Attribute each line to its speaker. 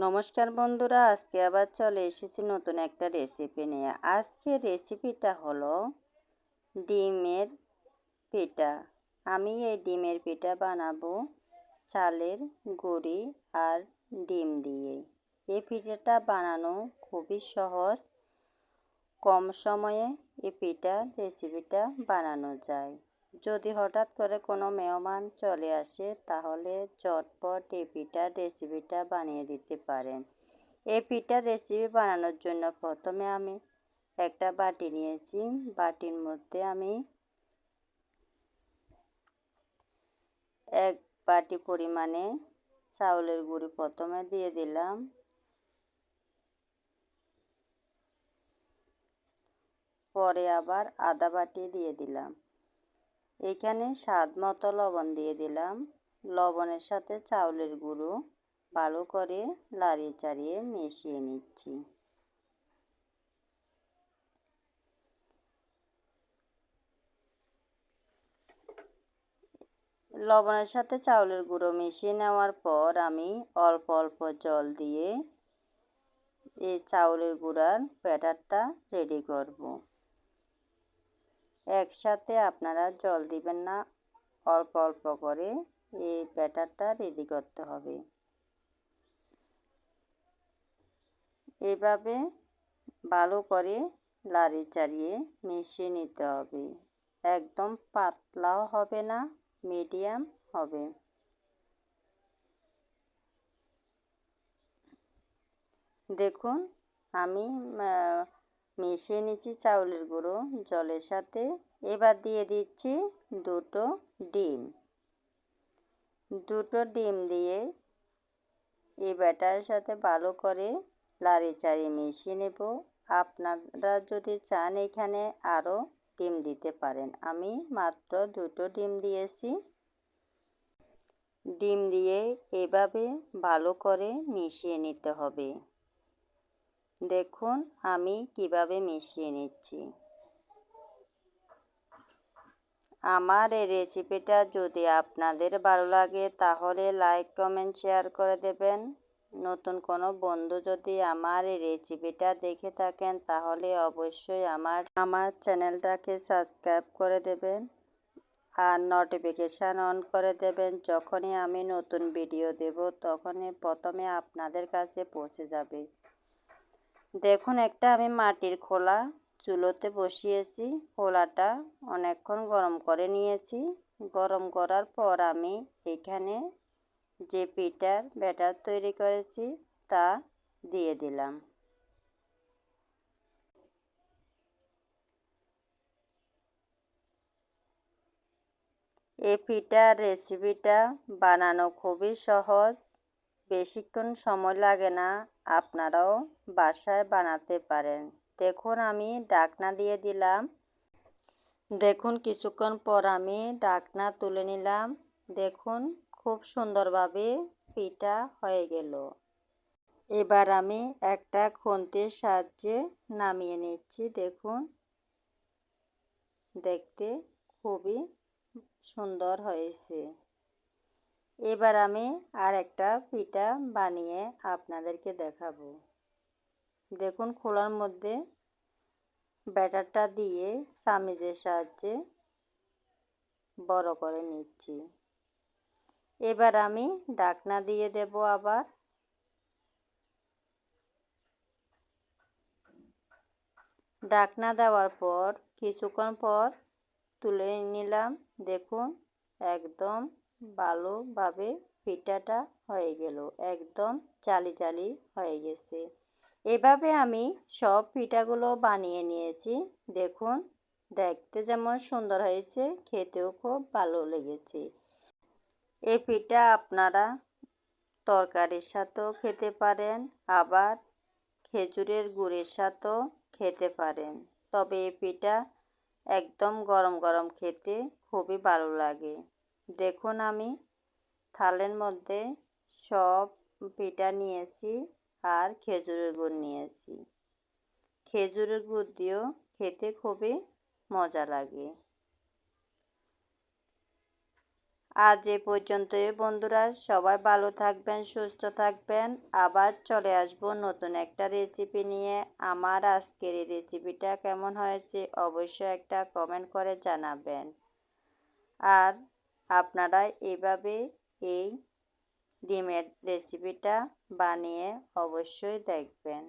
Speaker 1: নমস্কার বন্ধুরা, আজকে আবার চলে এসেছি নতুন একটা রেসিপি নিয়ে। আজকে রেসিপিটা হলো ডিমের পিঠা। আমি এই ডিমের পিঠা বানাবো চালের গুঁড়ি আর ডিম দিয়ে। এই পিঠাটা বানানো খুবই সহজ। কম সময়ে এই পিঠা রেসিপিটা বানানো যায়। যদি হঠাৎ করে কোনো মেহমান চলে আসে, তাহলে চটপট এই পিঠার রেসিপিটা বানিয়ে দিতে পারেন। এই পিঠার রেসিপি বানানোর জন্য প্রথমে আমি একটা বাটি নিয়েছি। বাটির মধ্যে আমি এক বাটি পরিমাণে চাউলের গুঁড়ি প্রথমে দিয়ে দিলাম। পরে আবার আদা বাটি দিয়ে দিলাম। এখানে স্বাদ মতো লবণ দিয়ে দিলাম। লবণের সাথে চাউলের গুঁড়ো ভালো করে লাড়িয়ে চাড়িয়ে মিশিয়ে নিচ্ছি। লবণের সাথে চাউলের গুঁড়ো মিশিয়ে নেওয়ার পর আমি অল্প অল্প জল দিয়ে এই চাউলের গুঁড়ার ব্যাটারটা রেডি করব। একসাথে আপনারা জল দিবেন না। অল্প অল্প করে এই ব্যাটারটা রেডি করতে হবে। এভাবে ভালো করে লাড়ি চাড়িয়ে মিশিয়ে নিতে হবে। একদম পাতলাও হবে না মিডিয়াম হবে। দেখুন, আমি মিশিয়ে নিচ্ছি চাউলের গুঁড়ো জলের সাথে। এবার দিয়ে দিচ্ছি দুটো ডিম। দুটো ডিম দিয়ে এই ব্যাটারের সাথে ভালো করে লাড়ি চাড়িয়ে মিশিয়ে নেব। আপনারা যদি চান এখানে আরও ডিম দিতে পারেন। আমি মাত্র দুটো ডিম দিয়েছি। ডিম দিয়ে এভাবে ভালো করে মিশিয়ে নিতে হবে। দেখুন, আমি কীভাবে মিশিয়ে নিচ্ছি। আমার এই রেসিপিটা যদি আপনাদের ভালো লাগে, তাহলে লাইক কমেন্ট শেয়ার করে দেবেন। নতুন কোনো বন্ধু যদি আমার এই রেসিপিটা দেখে থাকেন, তাহলে অবশ্যই আমার আমার চ্যানেলটাকে সাবস্ক্রাইব করে দেবেন। আর নোটিফিকেশান অন করে দেবেন। যখনই আমি নতুন ভিডিও দেব, তখনই প্রথমে আপনাদের কাছে পৌঁছে যাবে। দেখুন, একটা আমি মাটির খোলা চুলোতে বসিয়েছি। খোলাটা অনেকক্ষণ গরম করে নিয়েছি। গরম করার পর আমি এখানে যে পিঠার ব্যাটার তৈরি করেছি, তা দিয়ে দিলাম। এই পিঠার রেসিপিটা বানানো খুবই সহজ। বেশিক্ষণ সময় লাগে না, আপনারাও বাসায় বানাতে পারেন। দেখুন, আমি ডাকনা দিয়ে দিলাম। দেখুন, কিছুক্ষণ পর আমি ডাকনা তুলে নিলাম। দেখুন, খুব সুন্দরভাবে পিঠা হয়ে গেল। এবার আমি একটা খুন্তির সাহায্যে নামিয়ে নিচ্ছি। দেখুন, দেখতে খুবই সুন্দর হয়েছে। এবার আমি আর একটা পিঠা বানিয়ে আপনাদেরকে দেখাবো। দেখুন, খোলার মধ্যে ব্যাটারটা দিয়ে সামিজের সাহায্যে বড় করে নিচ্ছি। এবার আমি ডাকনা দিয়ে দেব আবার। ডাকনা দেওয়ার পর, কিছুক্ষণ পর তুলে নিলাম। দেখুন, একদম ভালোভাবে পিঠাটা হয়ে গেল, একদম চালি চালি হয়ে গেছে। এভাবে আমি সব পিঠাগুলো বানিয়ে নিয়েছি। দেখুন, দেখতে যেমন সুন্দর হয়েছে, খেতেও খুব ভালো লেগেছে। এই পিঠা আপনারা তরকারির সাথেও খেতে পারেন, আবার খেজুরের গুড়ের সাথেও খেতে পারেন। তবে এই পিঠা একদম গরম গরম খেতে খুবই ভালো লাগে। দেখুন আমি থালের মধ্যে সব পিঠা নিয়েছি আর খেজুরের গুড় নিয়েছি। খেজুরের গুড় দিয়েও খেতে খুবই মজা লাগে। আজ এ পর্যন্তই বন্ধুরা, সবাই ভালো থাকবেন, সুস্থ থাকবেন। আবার চলে আসব নতুন একটা রেসিপি নিয়ে। আমার আজকের এই রেসিপিটা কেমন হয়েছে অবশ্যই একটা কমেন্ট করে জানাবেন। আর আপনারা এভাবে এই ডিমের রেসিপিটা বানিয়ে অবশ্যই দেখবেন।